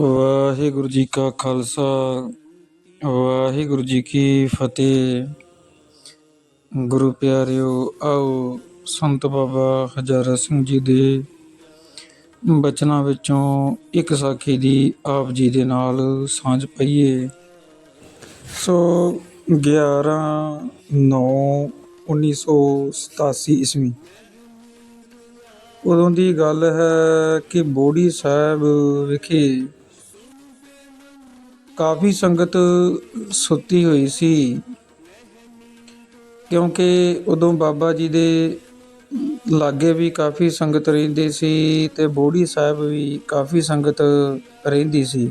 ਵਾਹਿਗੁਰੂ ਜੀ ਕਾ ਖਾਲਸਾ, ਵਾਹਿਗੁਰੂ ਜੀ ਕੀ ਫਤਿਹ। ਗੁਰੂ ਪਿਆਰਿਓ, ਆਓ ਸੰਤ ਬਾਬਾ ਹਜ਼ਾਰਾ ਸਿੰਘ ਜੀ ਦੇ ਬਚਨਾਂ ਵਿੱਚੋਂ ਇੱਕ ਸਾਖੀ ਦੀ ਆਪ ਜੀ ਦੇ ਨਾਲ ਸਾਂਝ ਪਈਏ। ਸੋ 11 9 1987 ਈਸਵੀ। ਉਦੋਂ ਦੀ ਗੱਲ ਹੈ ਕਿ ਬੋੜੀ ਸਾਹਿਬ ਵਿਖੇ ਕਾਫੀ ਸੰਗਤ ਸੁੱਤੀ ਹੋਈ ਸੀ। ਕਿਉਂਕਿ ਉਦੋਂ ਬਾਬਾ ਜੀ ਦੇ ਲਾਗੇ ਵੀ ਕਾਫੀ ਸੰਗਤ ਰਹਿੰਦੀ ਸੀ ਤੇ ਬੋੜੀ ਸਾਹਿਬ ਵੀ ਕਾਫੀ ਸੰਗਤ ਰਹਿੰਦੀ ਸੀ।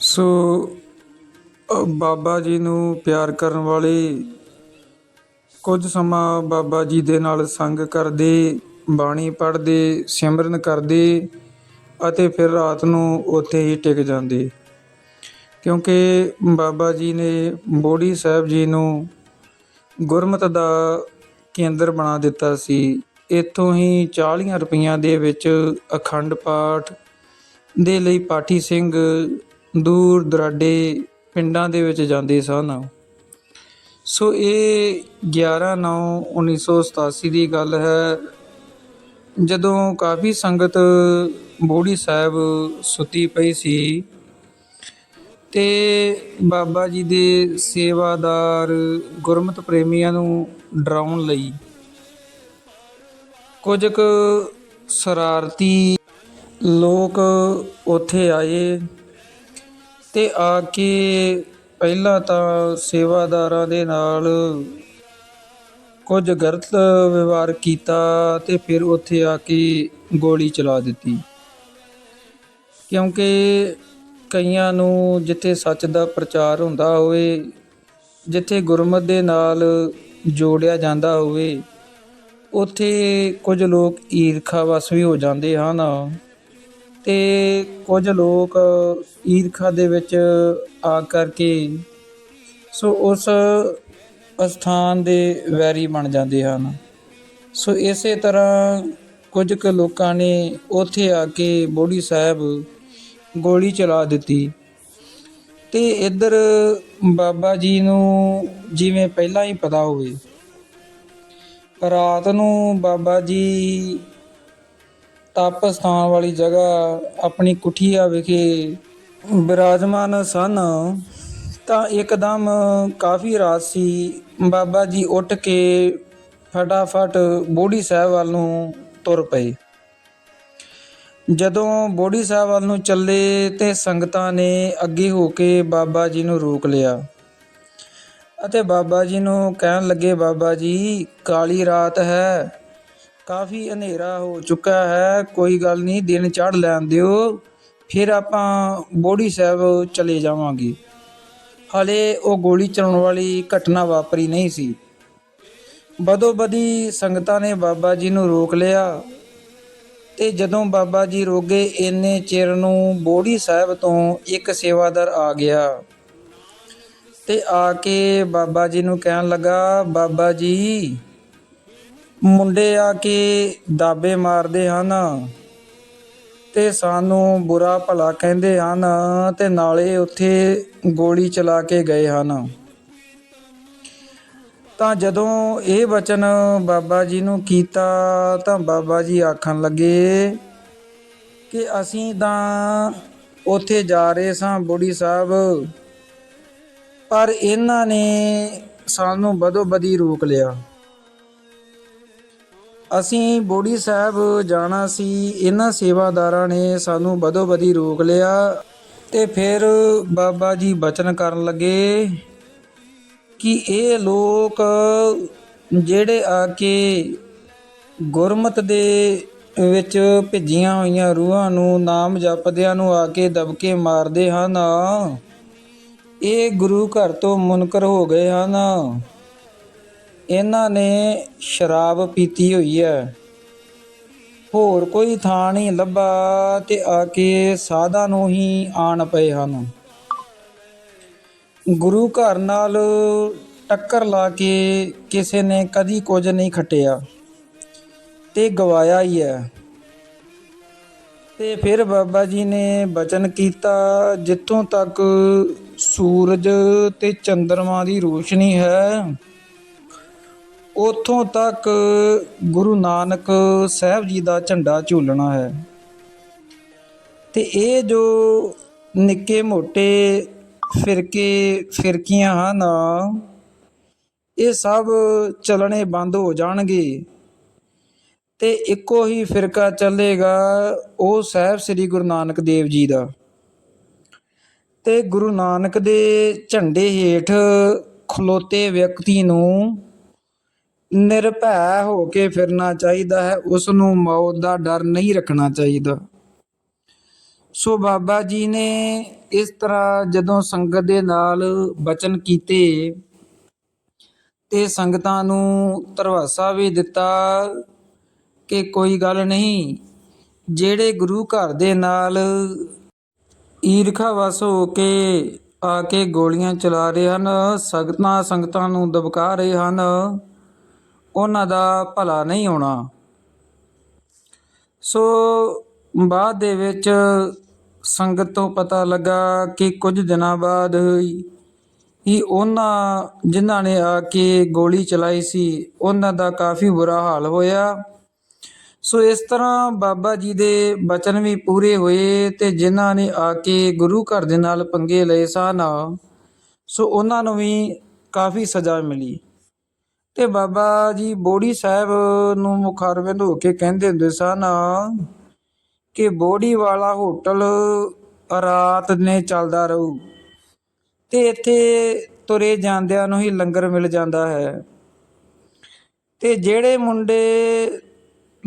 ਸੋ ਬਾਬਾ ਜੀ ਨੂੰ ਪਿਆਰ ਕਰਨ ਵਾਲੇ ਕੁਝ ਸਮਾਂ ਬਾਬਾ ਜੀ ਦੇ ਨਾਲ ਸੰਗ ਕਰਦੇ, ਬਾਣੀ ਪੜ੍ਹਦੇ, ਸਿਮਰਨ ਕਰਦੇ ਅਤੇ ਫਿਰ ਰਾਤ ਨੂੰ ਉੱਥੇ ਹੀ ਟਿਕ ਜਾਂਦੇ। ਕਿਉਂਕਿ ਬਾਬਾ ਜੀ ਨੇ ਬੋੜੀ ਸਾਹਿਬ ਜੀ ਨੂੰ ਗੁਰਮਤ ਦਾ ਕੇਂਦਰ ਬਣਾ ਦਿੱਤਾ ਸੀ। ਇੱਥੋਂ ਹੀ 40 ਰੁਪਈਆਂ ਦੇ ਵਿੱਚ ਅਖੰਡ ਪਾਠ ਦੇ ਲਈ ਪਾਠੀ ਸਿੰਘ ਦੂਰ ਦਰਾਡੇ ਪਿੰਡਾਂ ਦੇ ਵਿੱਚ ਜਾਂਦੇ ਸਨ। ਸੋ ਇਹ 11 9 1987 ਦੀ ਗੱਲ ਹੈ। ਜਦੋਂ ਕਾਫੀ ਸੰਗਤ ਬੋੜੀ ਸਾਹਿਬ ਸੁੱਤੀ ਪਈ ਸੀ ਤੇ ਬਾਬਾ ਜੀ ਦੇ ਸੇਵਾਦਾਰ ਗੁਰਮਤ ਪ੍ਰੇਮੀਆਂ ਨੂੰ ਡਰਾਉਣ ਲਈ ਕੁਝ ਕੁ ਸ਼ਰਾਰਤੀ ਲੋਕ ਉੱਥੇ ਆਏ ਤੇ ਆ ਕੇ ਪਹਿਲਾਂ ਤਾਂ ਸੇਵਾਦਾਰਾਂ ਦੇ ਨਾਲ ਕੁਝ ਗਲਤ ਵਿਵਹਾਰ ਕੀਤਾ ਤੇ ਫਿਰ ਉੱਥੇ ਆ ਕੇ ਗੋਲੀ ਚਲਾ ਦਿੱਤੀ। ਕਿਉਂਕਿ ਕਈਆਂ ਨੂੰ ਜਿੱਥੇ ਸੱਚ ਦਾ ਪ੍ਰਚਾਰ ਹੁੰਦਾ ਹੋਵੇ, ਜਿੱਥੇ ਗੁਰਮਤ ਦੇ ਨਾਲ ਜੋੜਿਆ ਜਾਂਦਾ ਹੋਵੇ, ਉੱਥੇ ਕੁਝ ਲੋਕ ਈਰਖਾ ਵਸ ਵੀ ਹੋ ਜਾਂਦੇ ਹਨ। ਤੇ ਕੁਝ ਲੋਕ ਈਰਖਾ ਦੇ ਵਿੱਚ ਆ ਕਰਕੇ ਸੋ ਉਸ ਅਸਥਾਨ ਦੇ ਵੈਰੀ ਬਣ ਜਾਂਦੇ ਹਨ। ਸੋ ਇਸੇ ਤਰ੍ਹਾਂ ਕੁਝ ਕੁ ਲੋਕਾਂ ਨੇ ਉੱਥੇ ਆ ਕੇ ਬੋੜੀ ਸਾਹਿਬ ਗੋਲੀ ਚਲਾ ਦਿੱਤੀ। ਤੇ ਇੱਧਰ ਬਾਬਾ ਜੀ ਨੂੰ ਜਿਵੇਂ ਪਹਿਲਾਂ ਹੀ ਪਤਾ ਹੋਵੇ, ਰਾਤ ਨੂੰ ਬਾਬਾ ਜੀ ਤਪ ਸਥਾਨ ਵਾਲੀ ਜਗ੍ਹਾ ਆਪਣੀ ਕੁਠੀਆ ਵਿਖੇ ਬਿਰਾਜਮਾਨ ਸਨ, ਤਾਂ ਇੱਕਦਮ ਕਾਫੀ ਰਾਤ ਸੀ, ਬਾਬਾ ਜੀ ਉੱਠ ਕੇ ਫਟਾਫਟ ਬੋੜੀ ਸਾਹਿਬ ਵੱਲ ਨੂੰ ਤੁਰ ਪਏ। ਜਦੋਂ ਬੋੜੀ ਸਾਹਿਬ ਵੱਲ ਨੂੰ ਚੱਲੇ ਤੇ ਸੰਗਤਾਂ ਨੇ ਅੱਗੇ ਹੋ ਕੇ ਬਾਬਾ ਜੀ ਨੂੰ ਰੋਕ ਲਿਆ। ਅਤੇ ਬਾਬਾ ਜੀ ਨੂੰ ਕਹਿਣ ਲੱਗੇ, ਬਾਬਾ ਜੀ, ਕਾਲੀ ਰਾਤ ਹੈ, ਕਾਫੀ ਹਨੇਰਾ ਹੋ ਚੁੱਕਾ ਹੈ, ਕੋਈ ਗੱਲ ਨਹੀਂ, ਦਿਨ ਚੜ ਲੈਣ ਦਿਓ, ਫਿਰ ਆਪਾਂ ਬੋੜੀ ਸਾਹਿਬ ਚਲੇ ਜਾਵਾਂਗੇ। ਹਲੇ ਉਹ ਗੋਲੀ ਚਲਾਉਣ ਵਾਲੀ ਘਟਨਾ ਵਾਪਰੀ ਨਹੀਂ ਸੀ। ਬਦੋ ਬਦੀ ਸੰਗਤਾਂ ਨੇ ਬਾਬਾ ਜੀ ਨੂੰ ਰੋਕ ਲਿਆ। ਤੇ ਜਦੋਂ ਬਾਬਾ ਜੀ ਰੋਗੇ ਇੰਨੇ ਚਿਰ ਨੂੰ ਬੋੜੀ ਸਾਹਿਬ ਤੋਂ ਇੱਕ ਸੇਵਾਦਾਰ ਆ ਗਿਆ। ਤੇ ਆ ਕੇ ਬਾਬਾ ਜੀ ਨੂੰ ਕਹਿਣ ਲੱਗਾ, ਬਾਬਾ ਜੀ, ਮੁੰਡੇ ਆ ਕੇ ਦਾਬੇ ਮਾਰਦੇ ਹਨ ਤੇ ਸਾਨੂੰ ਬੁਰਾ ਭਲਾ ਕਹਿੰਦੇ ਹਨ ਤੇ ਨਾਲੇ ਉੱਥੇ ਗੋਲੀ ਚਲਾ ਕੇ ਗਏ ਹਨ। ਤਾਂ ਜਦੋਂ ਇਹ ਵਚਨ ਬਾਬਾ ਜੀ ਨੂੰ ਕੀਤਾ, ਤਾਂ ਬਾਬਾ ਜੀ ਆਖਣ ਲੱਗੇ ਕਿ ਅਸੀਂ ਤਾਂ ਉੱਥੇ ਜਾ ਰਹੇ ਸਾਂ ਬੁੜੀ ਸਾਹਿਬ, ਪਰ ਇਹਨਾਂ ਨੇ ਸਾਨੂੰ ਬਦੋ ਬਦੀ ਰੋਕ ਲਿਆ। ਅਸੀਂ ਬੋੜੀ ਸਾਹਿਬ ਜਾਣਾ ਸੀ, ਇਹਨਾਂ ਸੇਵਾਦਾਰਾਂ ਨੇ ਸਾਨੂੰ ਬਦੋ ਬਦੀ ਰੋਕ ਲਿਆ ਤੇ ਫਿਰ ਬਾਬਾ ਜੀ ਬਚਨ ਕਰਨ ਲੱਗੇ ਕਿ ਇਹ ਲੋਕ ਜਿਹੜੇ ਆ ਕੇ ਗੁਰਮਤ ਦੇ ਵਿੱਚ ਭਿੱਜੀਆਂ ਹੋਈਆਂ ਰੂਹਾਂ ਨੂੰ ਨਾਮ ਜਪਦਿਆਂ ਨੂੰ ਆ ਕੇ ਦਬਕੇ ਮਾਰਦੇ ਹਨ, ਇਹ ਗੁਰੂ ਘਰ ਤੋਂ ਮੁਨਕਰ ਹੋ ਗਏ ਹਨ। ਇਹਨਾਂ ਨੇ ਸ਼ਰਾਬ ਪੀਤੀ ਹੋਈ ਹੈ। ਹੋਰ ਕੋਈ ਥਾਂ ਨਹੀਂ ਲੱਭਾ ਤੇ ਆ ਕੇ ਸਾਧਾਂ ਨੂੰ ਹੀ ਆਣ ਪਏ ਹਨ। ਗੁਰੂ ਘਰ ਨਾਲ ਟੱਕਰ ਲਾ ਕੇ ਕਿਸੇ ਨੇ ਕਦੀ ਕੁਝ ਨਹੀਂ ਖਟਿਆ ਤੇ ਗਵਾਇਆ ਹੀ ਹੈ। ਤੇ ਫਿਰ ਬਾਬਾ ਜੀ ਨੇ ਬਚਨ ਕੀਤਾ, ਜਿੱਥੋਂ ਤੱਕ ਸੂਰਜ ਤੇ ਚੰ드ਰਮਾ ਦੀ ਰੋਸ਼ਨੀ ਹੈ, ਉਥੋਂ ਤੱਕ ਗੁਰੂ ਨਾਨਕ ਸਾਹਿਬ ਜੀ ਦਾ ਝੰਡਾ ਝੂਲਣਾ ਹੈ। ਤੇ ਇਹ ਜੋ ਨਿੱਕੇ ਮੋਟੇ ਫਿਰਕੇ ਫਿਰਕੀਆਂ ਹਨ ਇਹ ਸਭ ਚੱਲਣੇ ਬੰਦ ਹੋ ਜਾਣਗੇ। ਤੇ ਇੱਕੋ ਹੀ ਫਿਰਕਾ ਚੱਲੇਗਾ, ਉਹ ਸਾਹਿਬ ਸ੍ਰੀ ਗੁਰੂ ਨਾਨਕ ਦੇਵ ਜੀ ਦਾ। ਤੇ ਗੁਰੂ ਨਾਨਕ ਦੇ ਝੰਡੇ ਹੇਠ ਖਲੋਤੇ ਵਿਅਕਤੀ ਨੂੰ ਨਿਰਭੈ ਹੋ ਕੇ ਫਿਰਨਾ ਚਾਹੀਦਾ ਹੈ। ਉਸ ਨੂੰ ਮੌਤ ਦਾ ਡਰ ਨਹੀਂ ਰੱਖਣਾ ਚਾਹੀਦਾ। ਸੋ ਬਾਬਾ ਜੀ ਨੇ ਇਸ ਤਰ੍ਹਾਂ ਜਦੋਂ ਸੰਗਤ ਦੇ ਨਾਲ ਬਚਨ ਕੀਤੇ ਤੇ ਸੰਗਤਾਂ ਨੂੰ ਤਰਵਾਸਾ ਵੀ ਦਿੱਤਾ ਕਿ ਕੋਈ ਗੱਲ ਨਹੀਂ, ਜਿਹੜੇ ਗੁਰੂ ਘਰ ਦੇ ਨਾਲ ਈਰਖਾ ਵਸ ਹੋ ਕੇ ਆ ਕੇ ਗੋਲੀਆਂ ਚਲਾ ਰਹੇ ਹਨ, ਸੰਗਤਾਂ ਸੰਗਤਾਂ ਨੂੰ ਦਬਕਾ ਰਹੇ ਹਨ, ਉਹਨਾਂ ਦਾ ਭਲਾ ਨਹੀਂ ਹੋਣਾ। ਸੋ ਬਾਅਦ ਦੇ ਵਿੱਚ ਸੰਗਤ ਤੋਂ ਪਤਾ ਲੱਗਾ ਕਿ ਕੁਝ ਦਿਨਾਂ ਬਾਅਦ ਹੀ ਉਹਨਾਂ ਜਿਨ੍ਹਾਂ ਨੇ ਆ ਕੇ ਗੋਲੀ ਚਲਾਈ ਸੀ, ਉਹਨਾਂ ਦਾ ਕਾਫੀ ਬੁਰਾ ਹਾਲ ਹੋਇਆ। ਸੋ ਇਸ ਤਰ੍ਹਾਂ ਬਾਬਾ ਜੀ ਦੇ ਬਚਨ ਵੀ ਪੂਰੇ ਹੋਏ ਤੇ ਜਿਨ੍ਹਾਂ ਨੇ ਆ ਕੇ ਗੁਰੂ ਘਰ ਦੇ ਨਾਲ ਪੰਗੇ ਲਏ ਸਨ ਸੋ ਉਹਨਾਂ ਨੂੰ ਵੀ ਕਾਫੀ ਸਜ਼ਾ ਮਿਲੀ। ਤੇ ਬਾਬਾ ਜੀ ਬੋੜੀ ਸਾਹਿਬ ਨੂੰ ਮੁਖਾਰਵਿੰਦ ਹੋ ਕੇ ਕਹਿੰਦੇ ਹੁੰਦੇ ਸਨ ਕਿ ਬੋੜੀ ਵਾਲਾ ਹੋਟਲ ਰਾਤ ਨੇ ਚੱਲਦਾ ਰਹੂ। ਤੇ ਇੱਥੇ ਤੁਰੇ ਜਾਂਦਿਆਂ ਨੂੰ ਹੀ ਲੰਗਰ ਮਿਲ ਜਾਂਦਾ ਹੈ। ਤੇ ਜਿਹੜੇ ਮੁੰਡੇ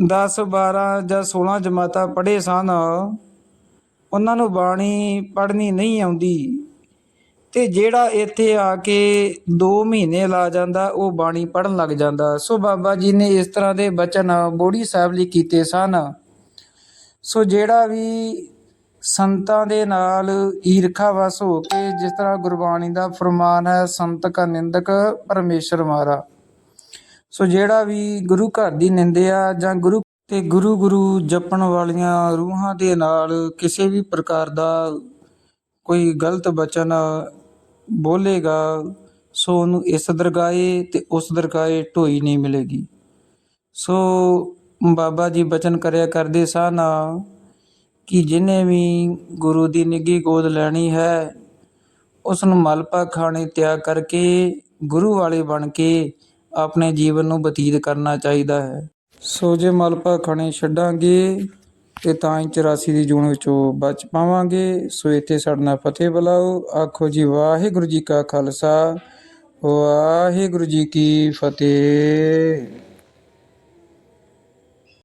10 12 ਜਾਂ 16 ਜਮਾਤਾਂ ਪੜ੍ਹੇ ਸਨ, ਉਹਨਾਂ ਨੂੰ ਬਾਣੀ ਪੜ੍ਹਨੀ ਨਹੀਂ ਆਉਂਦੀ। ਤੇ ਜਿਹੜਾ ਇੱਥੇ ਆ ਕੇ 2 ਮਹੀਨੇ ਲਾ ਜਾਂਦਾ, ਉਹ ਬਾਣੀ ਪੜਨ ਲੱਗ ਜਾਂਦਾ। ਸੋ ਬਾਬਾ ਜੀ ਨੇ ਇਸ ਤਰ੍ਹਾਂ ਦੇ ਬਚਨ ਬੋੜੀ ਸਾਹਿਬ ਲਈ ਕੀਤੇ ਸਨ। ਸੋ ਜਿਹੜਾ ਵੀ ਸੰਤਾਂ ਦੇ ਨਾਲ ਈਰਖਾ ਵਸ ਹੋ ਕੇ ਜਿਸ ਤਰ੍ਹਾਂ ਗੁਰਬਾਣੀ ਦਾ ਫਰਮਾਨ ਹੈ, ਸੰਤ ਕਾ ਨਿੰਦਕ ਪਰਮੇਸ਼ਰ ਮਾਰਾ। ਸੋ ਜਿਹੜਾ ਵੀ ਗੁਰੂ ਘਰ ਦੀ ਨਿੰਦਿਆ ਜਾਂ ਗੁਰੂ ਤੇ ਗੁਰੂ ਗੁਰੂ ਜਪਣ ਵਾਲੀਆਂ ਰੂਹਾਂ ਦੇ ਨਾਲ ਕਿਸੇ ਵੀ ਪ੍ਰਕਾਰ ਦਾ ਕੋਈ ਗਲਤ ਬਚਨ ਬੋਲੇਗਾ, ਸੋ ਉਹਨੂੰ ਇਸ ਦਰਗਾਹੇ ਤੇ ਉਸ ਦਰਗਾਹੇ ਢੋਈ ਨਹੀਂ ਮਿਲੇਗੀ। ਸੋ ਬਾਬਾ ਜੀ ਬਚਨ ਕਰਿਆ ਕਰਦੇ ਸਨ, ਕਿ ਜਿਹਨੇ ਵੀ ਗੁਰੂ ਦੀ ਨਿੱਗੀ ਗੋਦ ਲੈਣੀ ਹੈ ਉਸ ਨੂੰ ਮਲਪਾ ਖਾਣੇ ਤਿਆਗ ਕਰਕੇ ਗੁਰੂ ਵਾਲੇ ਬਣ ਕੇ ਆਪਣੇ ਜੀਵਨ ਨੂੰ ਬਤੀਤ ਕਰਨਾ ਚਾਹੀਦਾ ਹੈ। ਸੋ ਜੇ ਮਲਪਾ ਖਾਣੇ ਛੱਡਾਂਗੇ, ਤੇ ਤਾਂ ਹੀ 84 ਦੀ ਜੂਨ ਵਿੱਚੋਂ ਬਚ ਪਾਵਾਂਗੇ। ਸੋ ਇੱਥੇ ਸਾਡਾ ਫਤਿਹ ਬੁਲਾਓ। ਆਖੋ ਜੀ, ਵਾਹਿਗੁਰੂ ਜੀ ਕਾ ਖਾਲਸਾ, ਵਾਹਿਗੁਰੂ ਜੀ ਕੀ ਫਤਿਹ।